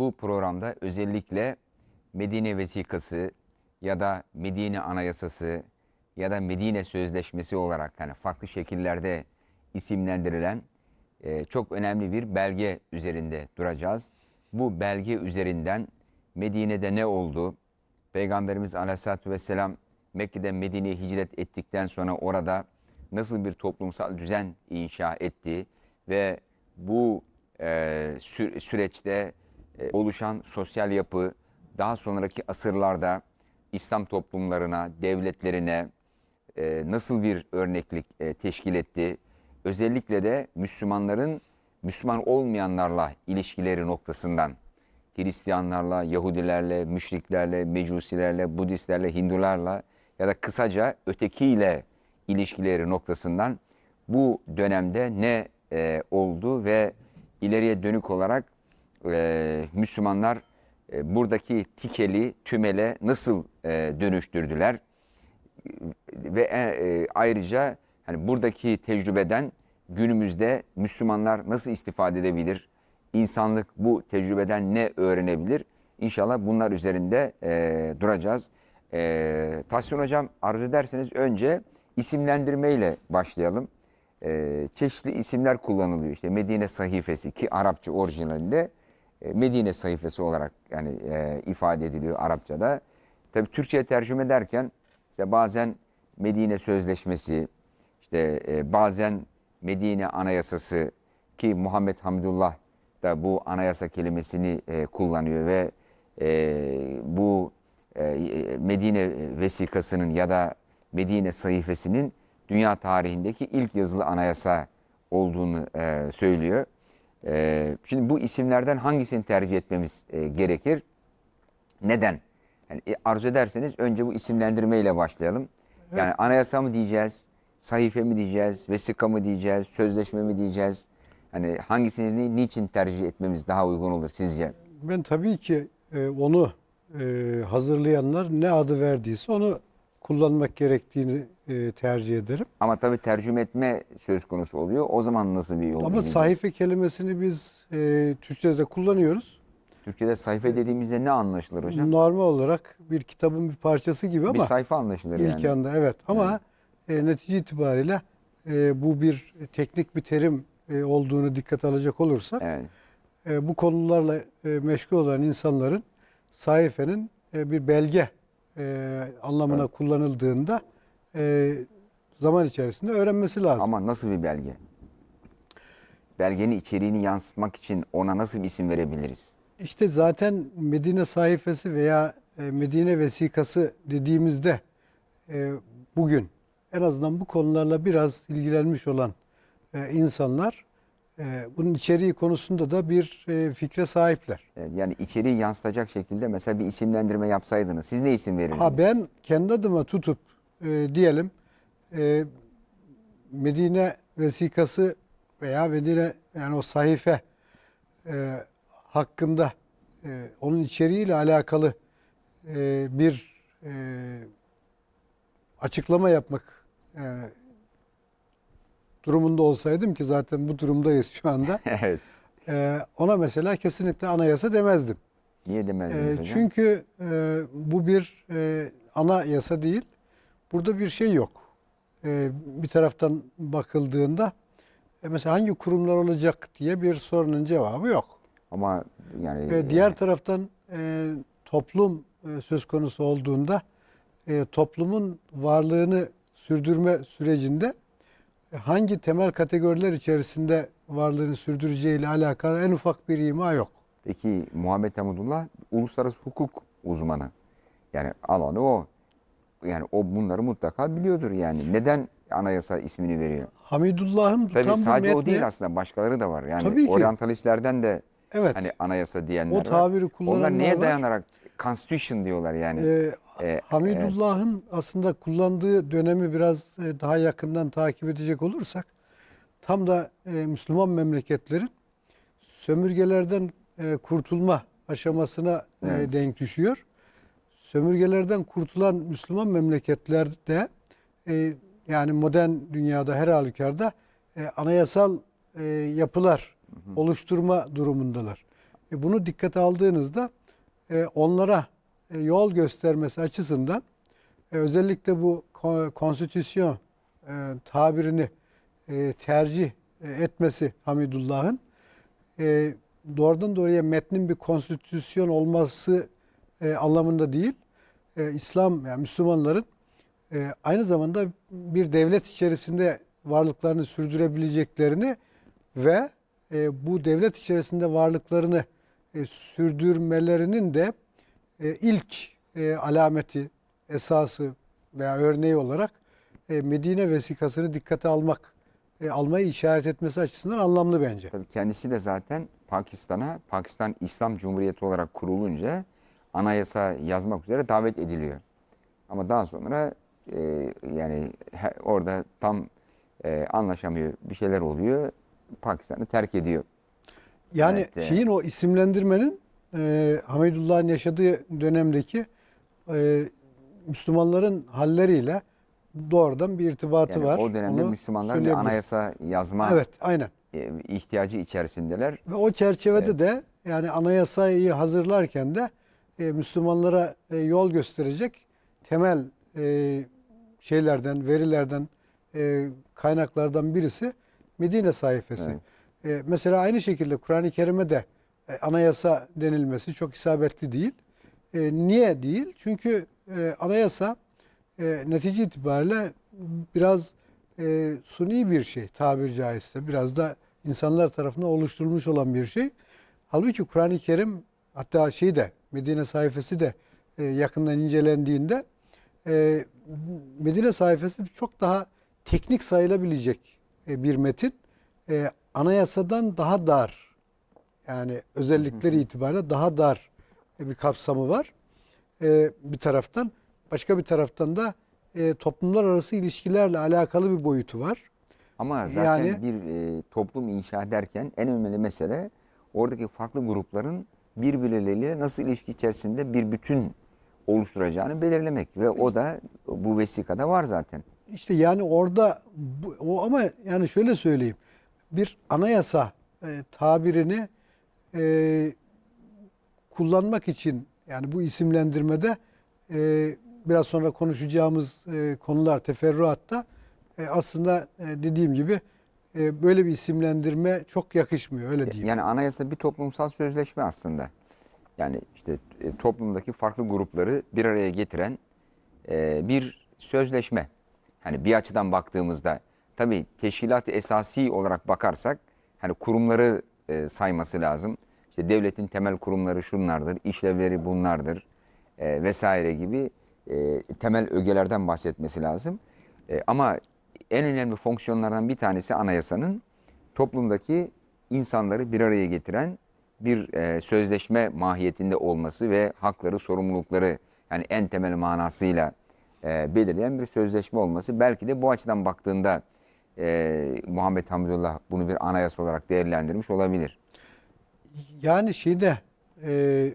bu programda özellikle Medine Vesikası ya da Medine Anayasası ya da Medine Sözleşmesi olarak yani farklı şekillerde isimlendirilen e, çok önemli bir belge üzerinde duracağız. Bu belge üzerinden Medine'de ne oldu? Peygamberimiz Aleyhisselatü Vesselam Mekke'den Medine'ye hicret ettikten sonra orada nasıl bir toplumsal düzen inşa etti ve bu e, sü- süreçte e, oluşan sosyal yapı daha sonraki asırlarda İslam toplumlarına, devletlerine e, nasıl bir örneklik e, teşkil etti? Özellikle de Müslümanların Müslüman olmayanlarla ilişkileri noktasından Hristiyanlarla, Yahudilerle, müşriklerle, mecusilerle, Budistlerle, Hindularla ya da kısaca ötekiyle ilişkileri noktasından bu dönemde ne e, oldu ve ileriye dönük olarak e, Müslümanlar e, buradaki tikeli tümele nasıl e, dönüştürdüler ve e, e, ayrıca hani buradaki tecrübeden günümüzde Müslümanlar nasıl istifade edebilir? İnsanlık bu tecrübeden ne öğrenebilir? İnşallah bunlar üzerinde e, duracağız. E, Tahsin Hocam arzu ederseniz önce isimlendirmeyle başlayalım. E, çeşitli isimler kullanılıyor. İşte Medine sayfası ki Arapça orijinalinde Medine sayfası olarak yani e, ifade ediliyor Arapçada. Tabi Türkçe'ye tercüme ederken işte bazen Medine Sözleşmesi, işte e, bazen Medine Anayasası ki Muhammed Hamdullah da bu anayasa kelimesini e, kullanıyor ve e, bu e, Medine vesikasının ya da Medine sayfasının dünya tarihindeki ilk yazılı anayasa olduğunu e, söylüyor. E, şimdi bu isimlerden hangisini tercih etmemiz e, gerekir? Neden? Yani e, arzu ederseniz önce bu isimlendirmeyle başlayalım. Yani anayasa mı diyeceğiz, sahife mi diyeceğiz, vesika mı diyeceğiz, sözleşme mi diyeceğiz? Hani hangisini niçin tercih etmemiz daha uygun olur sizce? Ben tabii ki e, onu e, hazırlayanlar ne adı verdiyse onu kullanmak gerektiğini e, tercih ederim. Ama tabii tercüme etme söz konusu oluyor. O zaman nasıl bir yol Ama izleyeceğiz? sahife kelimesini biz e, Türkçe'de kullanıyoruz. Türkçe'de sayfa dediğimizde ne anlaşılır hocam? Normal olarak bir kitabın bir parçası gibi bir ama sayfa anlaşılır ilk yani. anda evet. Ama e, netice itibariyle e, bu bir teknik bir terim e, olduğunu dikkat alacak olursak Evet. e, bu konularla e, meşgul olan insanların sayfenin e, bir belge e, anlamına Evet. kullanıldığında e, zaman içerisinde öğrenmesi lazım. Ama nasıl bir belge? Belgenin içeriğini yansıtmak için ona nasıl bir isim verebiliriz? İşte zaten Medine sayfası veya e, Medine vesikası dediğimizde e, bugün en azından bu konularla biraz ilgilenmiş olan e, insanlar bunun içeriği konusunda da bir fikre sahipler. Yani içeriği yansıtacak şekilde mesela bir isimlendirme yapsaydınız siz ne isim verirdiniz? Ha ben kendi adıma tutup e, diyelim e, Medine vesikası veya Medine yani o sahife e, hakkında e, onun içeriğiyle alakalı e, bir e, açıklama yapmak e, durumunda olsaydım ki zaten bu durumdayız şu anda. evet. e, ona mesela kesinlikle anayasa demezdim. Niye demezdiniz E, hocam? çünkü e, bu bir e, ana yasa değil. Burada bir şey yok. E, bir taraftan bakıldığında e, mesela hangi kurumlar olacak diye bir sorunun cevabı yok. Ama yani Ve diğer taraftan e, toplum e, söz konusu olduğunda e, toplumun varlığını sürdürme sürecinde e, hangi temel kategoriler içerisinde varlığını sürdüreceğiyle alakalı en ufak bir ima yok. Peki Muhammed Hamdullah uluslararası hukuk uzmanı. Yani alanı o. Yani o bunları mutlaka biliyordur yani. Neden anayasa ismini veriyor? Hamidullah,'ın Tabii tam sadece o metni- değil aslında başkaları da var. Yani Tabii ki. oryantalistlerden de Evet. hani anayasa diyenler O tabiri var. Onlar neye dayanarak constitution diyorlar yani. Ee, Ee, Hamidullah'ın aslında kullandığı dönemi biraz e, daha yakından takip edecek olursak tam da e, Müslüman memleketlerin sömürgelerden e, kurtulma aşamasına e, Evet. denk düşüyor. Sömürgelerden kurtulan Müslüman memleketlerde e, yani modern dünyada her halükarda e, anayasal e, yapılar oluşturma durumundalar. E, bunu dikkate aldığınızda e, onlara e, yol göstermesi açısından e, özellikle bu ko- konstitüsyon e, tabirini e, tercih e, etmesi Hamidullah'ın e, doğrudan doğruya metnin bir konstitüsyon olması e, anlamında değil. E, İslam yani Müslümanların e, aynı zamanda bir devlet içerisinde varlıklarını sürdürebileceklerini ve e, bu devlet içerisinde varlıklarını e, sürdürmelerinin de e, ilk e, alameti, esası veya örneği olarak e, Medine vesikasını dikkate almak, e, almayı işaret etmesi açısından anlamlı bence. Tabii kendisi de zaten Pakistan'a, Pakistan İslam Cumhuriyeti olarak kurulunca anayasa yazmak üzere davet ediliyor. Ama daha sonra e, yani he- orada tam e, anlaşamıyor, bir şeyler oluyor. Pakistan'ı terk ediyor. Yani Evet, e, şeyin o isimlendirmenin e, Hamidullah'ın yaşadığı dönemdeki e, Müslümanların halleriyle doğrudan bir irtibatı Yani var. o dönemde Onu Müslümanlar bir anayasa yazma Evet, aynen. e, ihtiyacı içerisindeler. Ve o çerçevede de yani anayasayı hazırlarken de e, Müslümanlara e, yol gösterecek temel e, şeylerden, verilerden, e, kaynaklardan birisi Medine sayfası. E, mesela aynı şekilde Kur'an-ı Kerim'e de e, anayasa denilmesi çok isabetli değil. E, niye değil? Çünkü e, anayasa e, netice itibariyle biraz e, suni bir şey tabir caizse. Biraz da insanlar tarafından oluşturulmuş olan bir şey. Halbuki Kur'an-ı Kerim hatta şey de Medine sayfası da e, yakından incelendiğinde e, Medine sayfası çok daha teknik sayılabilecek e, bir metin. E, anayasadan daha dar yani özellikleri itibariyle daha dar e, bir kapsamı var. E, bir taraftan başka bir taraftan da e, toplumlar arası ilişkilerle alakalı bir boyutu var. Ama zaten Yani- bir e, toplum inşa ederken en önemli mesele oradaki farklı grupların birbirleriyle nasıl ilişki içerisinde bir bütün oluşturacağını belirlemek ve o da bu vesikada var zaten. İşte yani orada o ama yani şöyle söyleyeyim. Bir anayasa e, tabirini e, kullanmak için yani bu isimlendirmede e, biraz sonra konuşacağımız e, konular teferruatta e, aslında e, dediğim gibi e, böyle bir isimlendirme çok yakışmıyor öyle diyeyim. Yani anayasa bir toplumsal sözleşme aslında. Yani işte e, toplumdaki farklı grupları bir araya getiren e, bir sözleşme. Hani bir açıdan baktığımızda tabii teşkilat-ı esasi olarak bakarsak hani kurumları e, sayması lazım. İşte devletin temel kurumları şunlardır, işlevleri bunlardır e, vesaire gibi e, temel ögelerden bahsetmesi lazım. E, ama en önemli fonksiyonlardan bir tanesi anayasanın toplumdaki insanları bir araya getiren bir e, sözleşme mahiyetinde olması ve hakları, sorumlulukları yani en temel manasıyla e, belirleyen bir sözleşme olması. Belki de bu açıdan baktığında e, Muhammed Hamdullah bunu bir anayasa olarak değerlendirmiş olabilir. Yani şeyde e,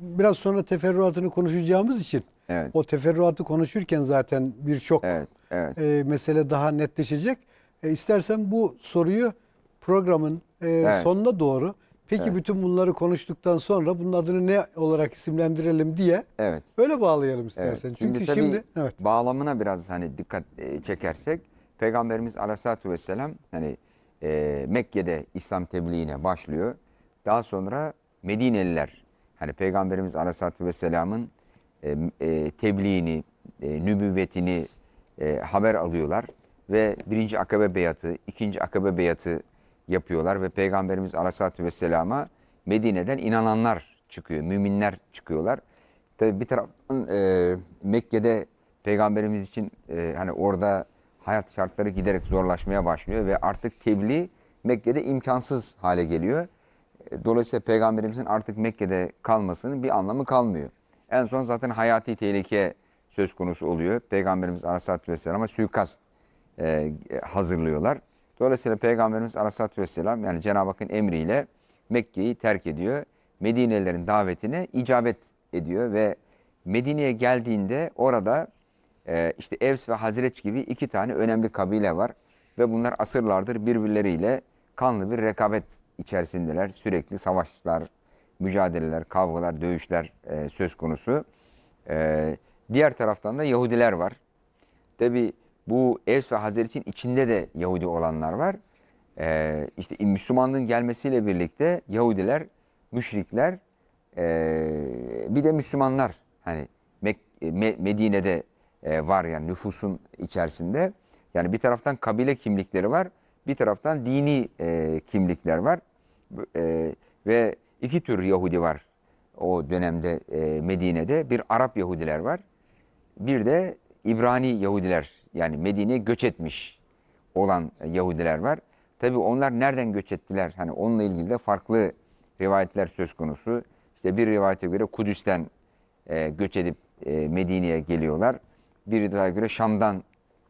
biraz sonra teferruatını konuşacağımız için Evet. o teferruatı konuşurken zaten birçok Evet, evet. e, mesele daha netleşecek. E, istersen bu soruyu programın e, Evet. sonuna doğru peki Evet. bütün bunları konuştuktan sonra bunun adını ne olarak isimlendirelim diye Evet. öyle bağlayalım Evet. istersen. Şimdi Çünkü şimdi evet bağlamına biraz hani dikkat e, çekersek Peygamberimiz Aleyhisselatü Vesselam hani e, Mekke'de İslam tebliğine başlıyor. Daha sonra Medineliler hani Peygamberimiz Aleyhisselatü Vesselam'ın e, e, tebliğini, e, nübüvvetini e, haber alıyorlar ve birinci akabe beyatı, ikinci akabe beyatı yapıyorlar ve Peygamberimiz Aleyhisselatü Vesselam'a Medine'den inananlar çıkıyor, müminler çıkıyorlar. Tabii bir taraftan e, Mekke'de Peygamberimiz için e, hani orada hayat şartları giderek zorlaşmaya başlıyor ve artık tebliğ Mekke'de imkansız hale geliyor. E, Dolayısıyla Peygamberimizin artık Mekke'de kalmasının bir anlamı kalmıyor. En son zaten hayati tehlike söz konusu oluyor. Peygamberimiz Aleyhisselatü Vesselam'a suikast e, hazırlıyorlar. Dolayısıyla Peygamberimiz Aleyhisselatü Vesselam yani Cenab-ı Hakk'ın emriyle Mekke'yi terk ediyor. Medinelilerin davetine icabet ediyor ve Medine'ye geldiğinde orada e, işte Evs ve Hazreç gibi iki tane önemli kabile var. Ve bunlar asırlardır birbirleriyle kanlı bir rekabet içerisindeler. Sürekli savaşlar, mücadeleler, kavgalar, dövüşler e, söz konusu. E, diğer taraftan da Yahudiler var. Tabi bu Evs ve Hazret'in içinde de Yahudi olanlar var. E, işte Müslümanlığın gelmesiyle birlikte Yahudiler, müşrikler, e, bir de Müslümanlar hani Mek- Me- Medine'de e, var yani nüfusun içerisinde. Yani bir taraftan kabile kimlikleri var, bir taraftan dini e, kimlikler var. E, ve iki tür Yahudi var o dönemde e, Medine'de. Bir Arap Yahudiler var, bir de İbrani Yahudiler yani Medine'ye göç etmiş olan Yahudiler var. Tabi onlar nereden göç ettiler? Hani onunla ilgili de farklı rivayetler söz konusu. İşte bir rivayete göre Kudüs'ten e, göç edip e, Medine'ye geliyorlar. Bir daha göre Şam'dan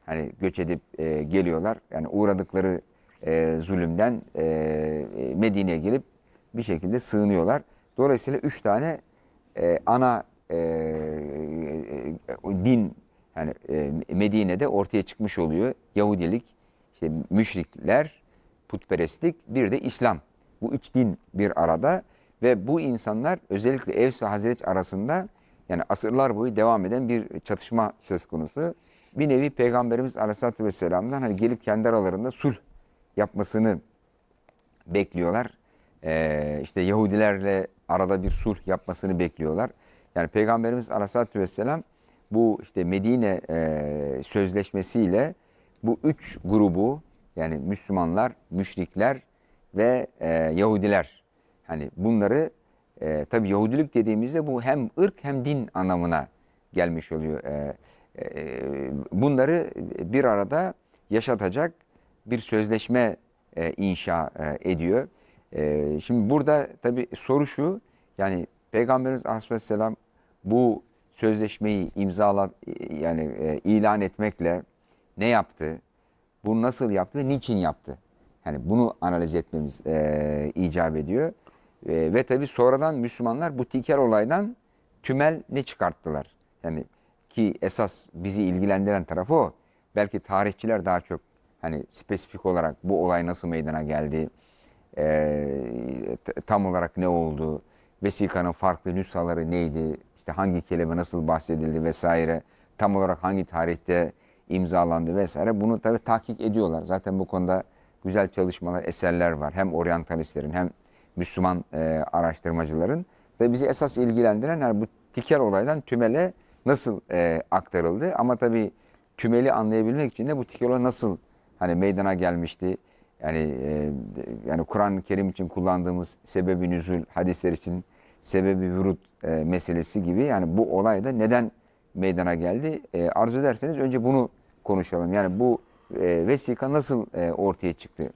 hani göç edip e, geliyorlar. Yani uğradıkları e, zulümden e, e, Medine'ye gelip bir şekilde sığınıyorlar. Dolayısıyla üç tane e, ana e, e, din yani e, Medine'de ortaya çıkmış oluyor. Yahudilik, işte müşrikler, putperestlik, bir de İslam. Bu üç din bir arada ve bu insanlar özellikle Evs ve Hazreç arasında yani asırlar boyu devam eden bir çatışma söz konusu. Bir nevi Peygamberimiz Aleyhisselatü Vesselam'dan hani gelip kendi aralarında sulh yapmasını bekliyorlar. Ee, işte Yahudilerle arada bir sulh yapmasını bekliyorlar. Yani Peygamberimiz Aleyhisselatü Vesselam bu işte Medine e, sözleşmesiyle bu üç grubu yani Müslümanlar, müşrikler ve e, Yahudiler hani bunları e, tabi Yahudilik dediğimizde bu hem ırk hem din anlamına gelmiş oluyor. E, e, bunları bir arada yaşatacak bir sözleşme e, inşa e, ediyor. E, şimdi burada tabi soru şu yani Peygamberimiz Aleyhisselam bu sözleşmeyi imzala yani e, ilan etmekle ne yaptı? Bunu nasıl yaptı ve niçin yaptı? Yani bunu analiz etmemiz e, icap ediyor. E, ve tabi sonradan Müslümanlar bu Tiker olaydan tümel ne çıkarttılar? Yani ki esas bizi ilgilendiren tarafı o. Belki tarihçiler daha çok hani spesifik olarak bu olay nasıl meydana geldi? E, tam olarak ne oldu? Vesikanın farklı nüshaları neydi? İşte hangi kelime nasıl bahsedildi vesaire? Tam olarak hangi tarihte imzalandı vesaire? Bunu tabii tahkik ediyorlar. Zaten bu konuda güzel çalışmalar, eserler var. Hem oryantalistlerin hem Müslüman e, araştırmacıların. Ve bizi esas ilgilendiren yani bu Tikel olaydan tümele nasıl e, aktarıldı? Ama tabii tümeli anlayabilmek için de bu Tikel olay nasıl hani meydana gelmişti? Yani e, yani Kur'an-ı Kerim için kullandığımız sebebi nüzul, hadisler için sebebi vurut e, meselesi gibi yani bu olay da neden meydana geldi? E, arzu ederseniz önce bunu konuşalım. Yani bu e, vesika nasıl e, ortaya çıktı?